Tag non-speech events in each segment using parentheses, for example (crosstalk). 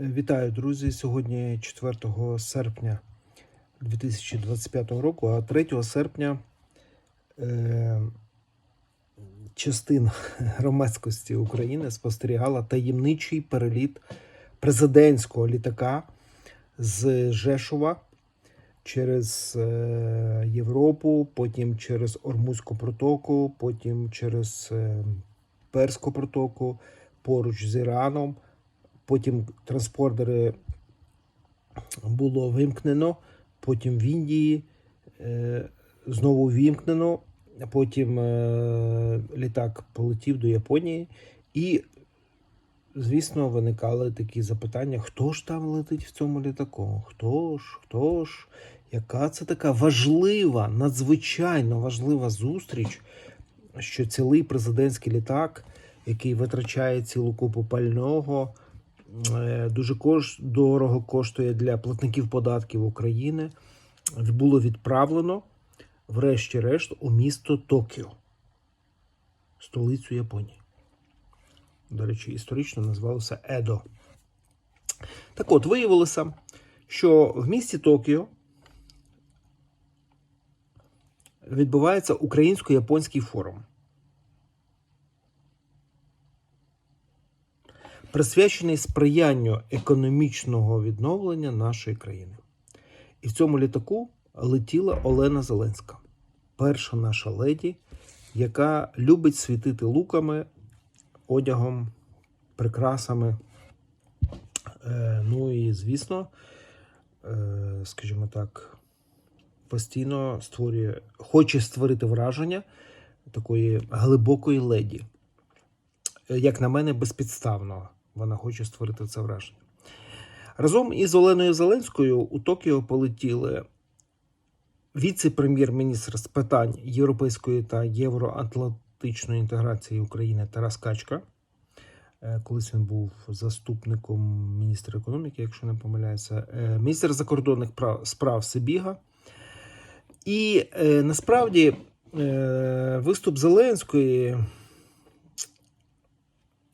Вітаю, друзі! Сьогодні 4 серпня 2025 року, а 3 серпня е, частина (laughs) громадськості України спостерігала таємничий переліт президентського літака з Жешова через е, Європу, потім через Ормузьку протоку, потім через е, Перську протоку, поруч з Іраном. Потім транспордери було вимкнено, потім в Індії е, знову вимкнено, потім е, літак полетів до Японії, і, звісно, виникали такі запитання: хто ж там летить в цьому літаку? Хто ж, хто ж? Яка це така важлива, надзвичайно важлива зустріч, що цілий президентський літак, який витрачає цілу купу пального дуже кош... дорого коштує для платників податків України, було відправлено, врешті-решт, у місто Токіо, столицю Японії. До речі, історично називалося Едо. Так от, виявилося, що в місті Токіо відбувається українсько-японський форум. Присвячений сприянню економічного відновлення нашої країни. І в цьому літаку летіла Олена Зеленська, перша наша леді, яка любить світити луками, одягом, прикрасами. Е, ну і, звісно, е, скажімо так, постійно створює, хоче створити враження такої глибокої леді. Як на мене, безпідставно вона хоче створити це враження. Разом із Оленою Зеленською у Токіо полетіли віце-прем'єр-міністр з питань європейської та євроатлантичної інтеграції України Тарас Качка. Е, Колись він був заступником міністра економіки, якщо не помиляюся, Е, міністр закордонних справ Сибіга. І е, насправді виступ Зеленської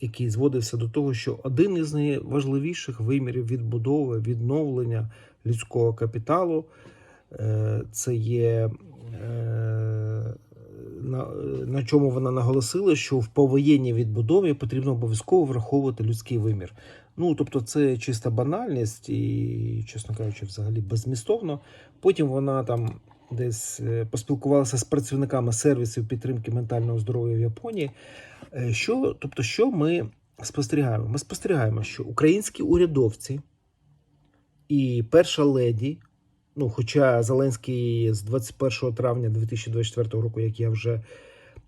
який зводився до того, що один із найважливіших вимірів відбудови, відновлення людського капіталу е, це є е, на, на чому вона наголосила, що в повоєнній відбудові потрібно обов'язково враховувати людський вимір. Ну, тобто, це чиста банальність і, чесно кажучи, взагалі беззмістовно. Потім вона там десь е, поспілкувалася з працівниками сервісів підтримки ментального здоров'я в Японії. Е, Що, тобто, що ми спостерігаємо? Ми спостерігаємо, що українські урядовці і перша леді, ну, хоча Зеленський з 21 травня 2024 року, як я вже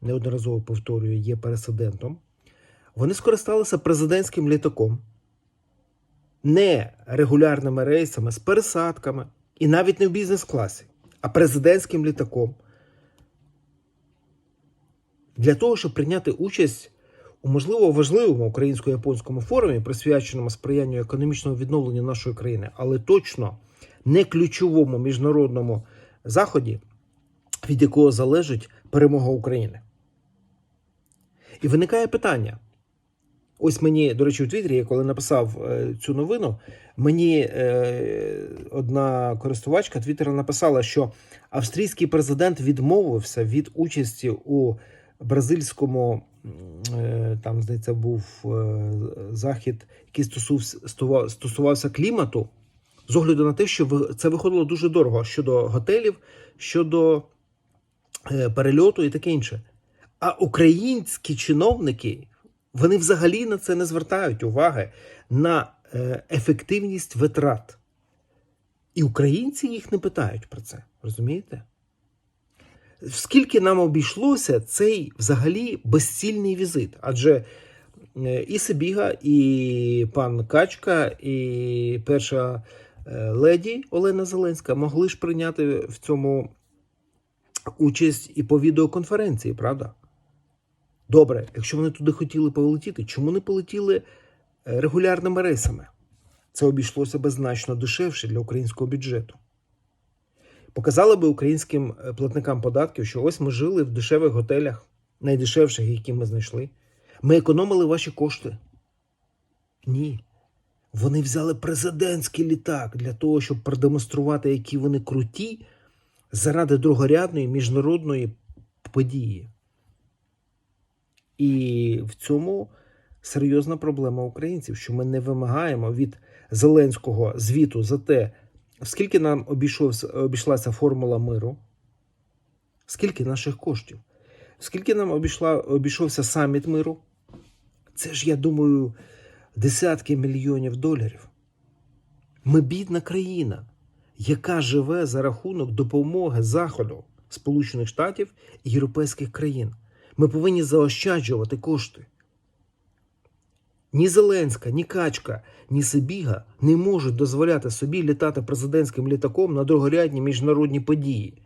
неодноразово повторюю, є пересидентом, вони скористалися президентським літаком, не регулярними рейсами з пересадками, і навіть не в бізнес-класі, а президентським літаком для того, щоб прийняти участь у можливо важливому українсько-японському форумі, присвяченому сприянню економічному відновленню нашої країни, але точно не ключовому міжнародному заході, від якого залежить перемога України. І виникає питання. Ось мені, до речі, у Твіттері, я коли написав е, цю новину, мені е, одна користувачка Твіттера написала, що австрійський президент відмовився від участі у бразильському е, там, здається, був захід, який стосувався, клімату, з огляду на те, що це виходило дуже дорого щодо готелів, щодо перельоту і таке інше. А українські чиновники вони взагалі на це не звертають уваги на е, ефективність витрат. І українці їх не питають про це. Розумієте? Скільки нам обійшлося цей взагалі безцільний візит? Адже е, і Сибіга, і пан Качка, і перша е, леді Олена Зеленська могли ж прийняти в цьому участь і по відеоконференції, правда? Добре, якщо вони туди хотіли полетіти, чому не полетіли е, регулярними рейсами? Це обійшлося би значно дешевше для українського бюджету. Показали би українським е, платникам податків, що ось ми жили в дешевих готелях, найдешевших, які ми знайшли. Ми економили ваші кошти. Ні. Вони взяли президентський літак для того, щоб продемонструвати, які вони круті заради другорядної міжнародної події. І в цьому серйозна проблема українців, що ми не вимагаємо від Зеленського звіту за те, скільки нам обійшовся, обійшлася формула миру, скільки наших коштів, скільки нам обійшла, обійшовся саміт миру. Це ж, я думаю, десятки мільйонів доларів. Ми бідна країна, яка живе за рахунок допомоги Заходу, Сполучених Штатів і європейських країн. Ми повинні заощаджувати кошти. Ні Зеленська, ні Качка, ні Сибіга не можуть дозволяти собі літати президентським літаком на другорядні міжнародні події.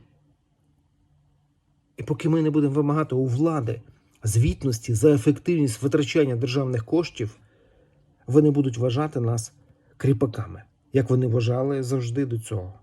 І поки ми не будемо вимагати у влади звітності за ефективність витрачання державних коштів, вони будуть вважати нас кріпаками, як вони вважали завжди до цього.